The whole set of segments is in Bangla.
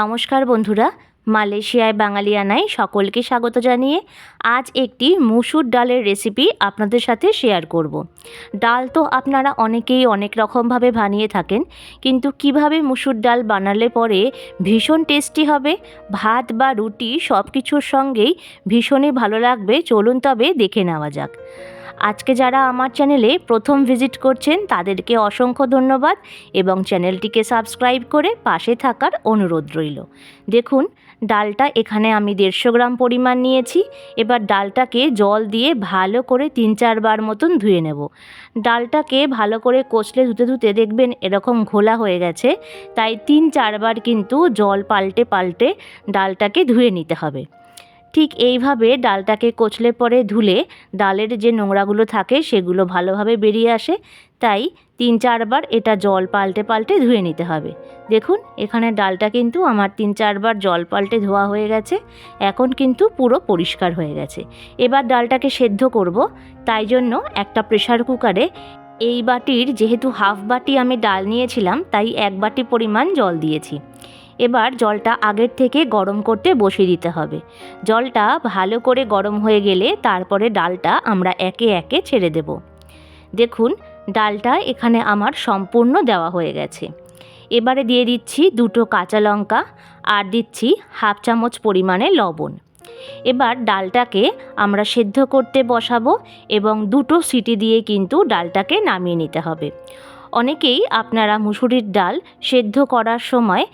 নমস্কার বন্ধুরা, মালয়েশিয়ায় বাঙালিয়ানায় সকলকে স্বাগত জানিয়ে আজ একটি মুসুর ডালের রেসিপি আপনাদের সাথে শেয়ার করব। ডাল তো আপনারা অনেকেই অনেক রকমভাবে বানিয়ে থাকেন, কিন্তু কীভাবে মুসুর ডাল বানালে পরে ভীষণ টেস্টি হবে, ভাত বা রুটি সব কিছুর সঙ্গেই ভীষণই ভালো লাগবে, চলুন তবে দেখে নেওয়া যাক আজকে যারা আমার চ্যানেলে প্রথম ভিজিট করছেন, তাদেরকে অসংখ্য ধন্যবাদ এবং চ্যানেলটিকে সাবস্ক্রাইব করে পাশে থাকার অনুরোধ রইল। দেখুন, ডালটা এখানে আমি দেড়শো গ্রাম পরিমাণ নিয়েছি। এবার ডালটাকে জল দিয়ে ভালো করে তিন চারবার মতন ধুয়ে নেব। ডালটাকে ভালো করে কচলে ধুতে ধুতে দেখবেন এরকম ঘোলা হয়ে গেছে। তাই তিন চারবার কিন্তু জল পাল্টে পাল্টে ডালটাকে ধুয়ে নিতে হবে। ঠিক এইভাবে ডালটাকে কচলে পরে ধুলে ডালের যে নোংরাগুলো থাকে সেগুলো ভালোভাবে বেরিয়ে আসে। তাই তিন চারবার এটা জল পাল্টে পাল্টে ধুয়ে নিতে হবে। দেখুন, এখানে ডালটা কিন্তু আমার তিন চারবার জল পাল্টে ধোয়া হয়ে গেছে। এখন কিন্তু পুরো পরিষ্কার হয়ে গেছে। এবার ডালটাকে সেদ্ধ করব। তাই জন্য একটা প্রেশার কুকারে এই বাটির যেহেতু হাফ বাটি আমি ডাল নিয়েছিলাম, তাই এক বাটি পরিমাণ জল দিয়েছি। এবার জলটা আগের থেকে গরম করতে বসিয়ে দিতে হবে। জলটা ভালো করে গরম হয়ে গেলে তারপরে ডালটা আমরা একে একে ছেড়ে দেব। দেখুন, ডালটা এখানে আমার সম্পূর্ণ দেওয়া হয়ে গেছে। এবারে দিয়ে দিচ্ছি দুটো কাঁচা লঙ্কা আর দিচ্ছি হাফ চামচ পরিমাণে লবণ। এবার ডালটাকে আমরা সেদ্ধ করতে বসাবো এবং দুটো সিটি দিয়ে কিন্তু ডালটাকে নামিয়ে নিতে হবে। অনেকেই আপনারা মুসুরির ডাল সেদ্ধ করার সময়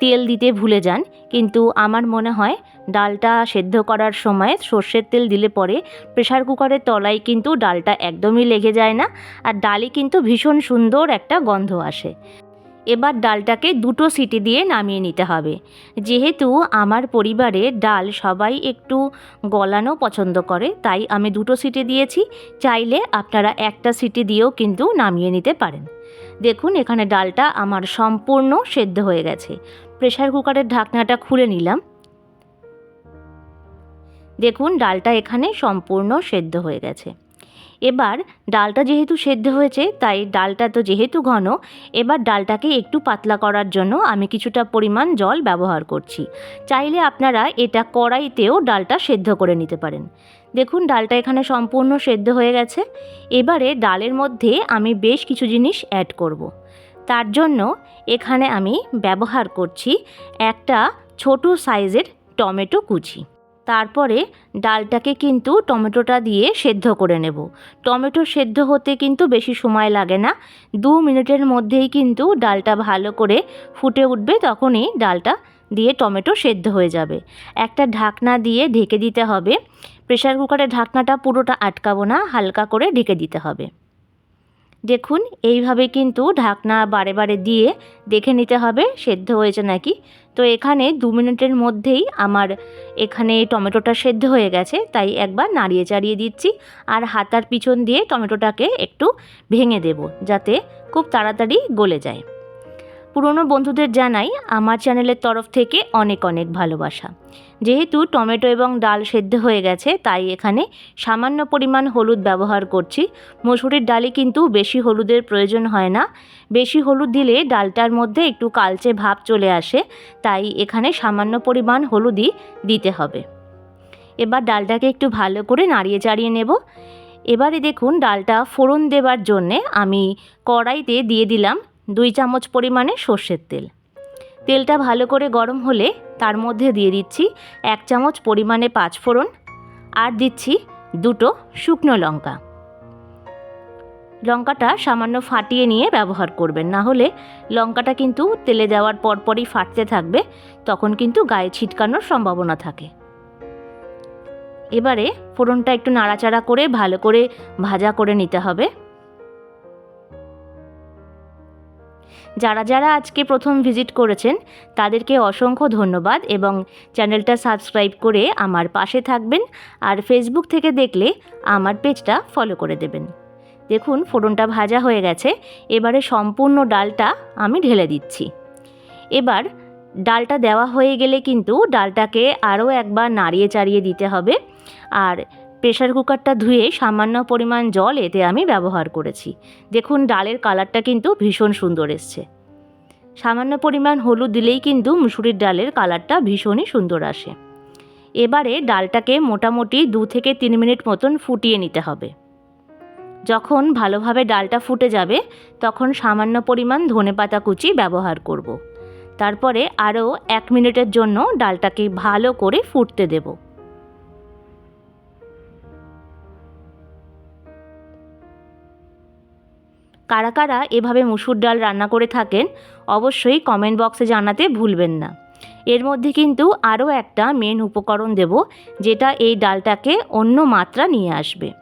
তেল দিতে ভুলে যান, কিন্তু আমার মনে হয় ডালটা সেদ্ধ করার সময় সর্ষের তেল দিলে পরে প্রেশার কুকারের তলায় কিন্তু ডালটা একদমই লেগে যায় না আর ডালে কিন্তু ভীষণ সুন্দর একটা গন্ধ আসে। এবার ডালটাকে দুটো সিটি দিয়ে নামিয়ে নিতে হবে। যেহেতু আমার পরিবারে ডাল সবাই একটু গলানো পছন্দ করে, তাই আমি দুটো সিটি দিয়েছি, চাইলে আপনারা একটা সিটি দিয়েও কিন্তু নামিয়ে নিতে পারেন। দেখুন, এখানে ডালটা আমার সম্পূর্ণ সেদ্ধ হয়ে গেছে। প্রেশার কুকারের ঢাকনাটা খুলে নিলাম। দেখুন, ডালটা এখানে সম্পূর্ণ সেদ্ধ হয়ে গেছে। এবার ডালটা যেহেতু সেদ্ধ হয়েছে, তাই ডালটা তো যেহেতু ঘন, এবার ডালটাকে একটু পাতলা করার জন্য আমি কিছুটা পরিমাণ জল ব্যবহার করছি। চাইলে আপনারা এটা কড়াইতেও ডালটা সেদ্ধ করে নিতে পারেন। দেখুন, ডালটা এখানে সম্পূর্ণ সেদ্ধ হয়ে গেছে। এবারে ডালের মধ্যে আমি বেশ কিছু জিনিস অ্যাড করব। তার জন্য এখানে আমি ব্যবহার করছি একটা ছোট সাইজের টমেটো কুচি। তারপরে ডালটাকে কিন্তু টমেটোটা দিয়ে সেদ্ধ করে নেব। টমেটো সেদ্ধ হতে কিন্তু বেশি সময় লাগে না। দু মিনিটের মধ্যেই কিন্তু ডালটা ভালো করে ফুটে উঠবে, তখনই ডালটা দিয়ে টমেটো সেদ্ধ হয়ে যাবে। একটা ঢাকনা দিয়ে ঢেকে দিতে হবে। প্রেশার কুকারের ঢাকনাটা পুরোটা আটকাবো না, হালকা করে ঢেকে দিতে হবে। দেখুন, এইভাবে কিন্তু ঢাকনা বারে বারে দিয়ে দেখে নিতে হবে, সেদ্ধ হয়েছে নাকি। তো এখানে দু মিনিটের মধ্যেই আমার এখানে টমেটোটা সেদ্ধ হয়ে গেছে, তাই একবার নাড়িয়ে চাড়িয়ে দিচ্ছি। আর হাতার পিছন দিয়ে টমেটোটাকে একটু ভেঙে দেব, যাতে খুব তাড়াতাড়ি গলে যায়। পুরনো বন্ধুদের জানাই আমার চ্যানেলের তরফ থেকে অনেক অনেক ভালোবাসা। যেহেতু টমেটো এবং ডাল সেদ্ধ হয়ে গেছে, তাই এখানে সামান্য পরিমাণ হলুদ ব্যবহার করছি। মসুরির ডালে কিন্তু বেশি হলুদের প্রয়োজন হয় না। বেশি হলুদ দিলে ডালটার মধ্যে একটু কালচে ভাব চলে আসে, তাই এখানে সামান্য পরিমাণ হলুদই দিতে হবে। এবার ডালটাকে একটু ভালো করে নাড়িয়ে চাড়িয়ে নেব। এবারে দেখুন, ডালটা ফোড়ন দেবার জন্যে আমি কড়াইতে দিয়ে দিলাম দুই চামচ পরিমাণে সর্ষের তেল। তেলটা ভালো করে গরম হলে তার মধ্যে দিয়ে দিচ্ছি এক চামচ পরিমাণে পাঁচ ফোড়ন আর দিচ্ছি দুটো শুকনো লঙ্কা। লঙ্কাটা সামান্য ফাটিয়ে নিয়ে ব্যবহার করবেন, না হলে লঙ্কাটা কিন্তু তেলে দেওয়ার পরপরই ফাটতে থাকবে, তখন কিন্তু গায়ে ছিটকানোর সম্ভাবনা থাকে। এবারে ফোড়নটা একটু নাড়াচাড়া করে ভালো করে ভাজা করে নিতে হবে। যারা যারা আজকে প্রথম ভিজিট করেছেন, তাদেরকে অসংখ্য ধন্যবাদ এবং চ্যানেলটা সাবস্ক্রাইব করে আমার পাশে থাকবেন আর ফেসবুক থেকে দেখলে আমার পেজটা ফলো করে দেবেন। দেখুন, ফোড়নটা ভাজা হয়ে গেছে, এবারে সম্পূর্ণ ডালটা আমি ঢেলে দিচ্ছি। এবার ডালটা দেওয়া হয়ে গেলে কিন্তু ডালটাকে আরও একবার নাড়িয়ে চাড়িয়ে দিতে হবে। আর প্রেশার কুকারটা ধুয়ে সামান্য পরিমাণ জল এতে আমি ব্যবহার করেছি। দেখুন, ডালের কালারটা কিন্তু ভীষণ সুন্দর এসছে। সামান্য পরিমাণ হলুদ দিলেই কিন্তু মুসুরির ডালের কালারটা ভীষণই সুন্দর আসে। এবারে ডালটাকে মোটামুটি দু থেকে তিন মিনিট মতন ফুটিয়ে নিতে হবে। যখন ভালোভাবে ডালটা ফুটে যাবে, তখন সামান্য পরিমাণ ধনেপাতা কুচি ব্যবহার করব। তারপরে আরও এক মিনিটের জন্য ডালটাকে ভালো করে ফুটতে দেব। কারা কারা এভাবে মুসুর ডাল রান্না করে থাকেন, অবশ্যই কমেন্ট বক্সে জানাতে ভুলবেন না। এর মধ্যে কিন্তু আরও একটা মেন উপকরণ দেব, যেটা এই ডালটাকে অন্য মাত্রা নিয়ে আসবে।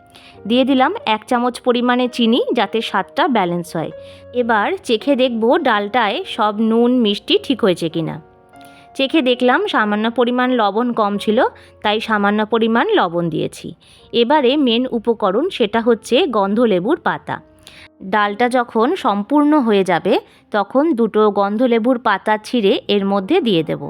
দিয়ে দিলাম এক চামচ পরিমাণে চিনি যাতে স্বাদটা ব্যালেন্স হয়। এবার চেখে দেখব ডালটায় সব নুন, মিষ্টি ঠিক হয়েছে কিনা। চেখে দেখলাম সামান্য পরিমাণ লবণ কম ছিল, তাই সামান্য পরিমাণ লবণ দিয়েছি। এবারে মেন উপকরণ সেটা হচ্ছে গন্ধলেবুর পাতা। ডালটা যখন সম্পূর্ণ হয়ে যাবে, তখন দুটো গন্ধলেবুর পাতা ছিঁড়ে এর মধ্যে দিয়ে দেব।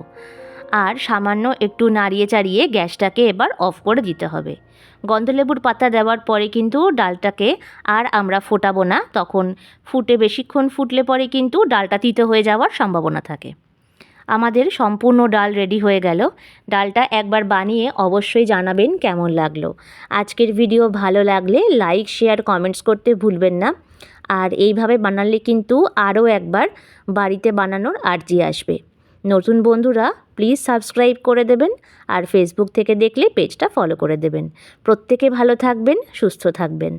আর সামান্য একটু নাড়িয়ে চাড়িয়ে গ্যাসটাকে এবার অফ করে দিতে হবে। গন্ধলেবুর পাতা দেওয়ার পরে কিন্তু ডালটাকে আর আমরা ফোটাবো না, তখন ফুটে বেশিক্ষণ ফুটলে পরে কিন্তু ডালটা তিতো হয়ে যাওয়ার সম্ভাবনা থাকে। আমাদের সম্পূর্ণ ডাল রেডি হয়ে গেল। ডালটা একবার বানিয়ে অবশ্যই জানাবেন কেমন লাগল। আজকের ভিডিও ভালো লাগলে লাইক শেয়ার কমেন্টস করতে ভুলবেন না। আর এইভাবে বানালে কিন্তু আরও একবার বাড়িতে বানানোর আর্জি আসবে। নতুন বন্ধুরা প্লিজ সাবস্ক্রাইব করে দেবেন আর ফেসবুক থেকে দেখলে পেজটা ফলো করে দেবেন। প্রত্যেকে ভালো থাকবেন, সুস্থ থাকবেন।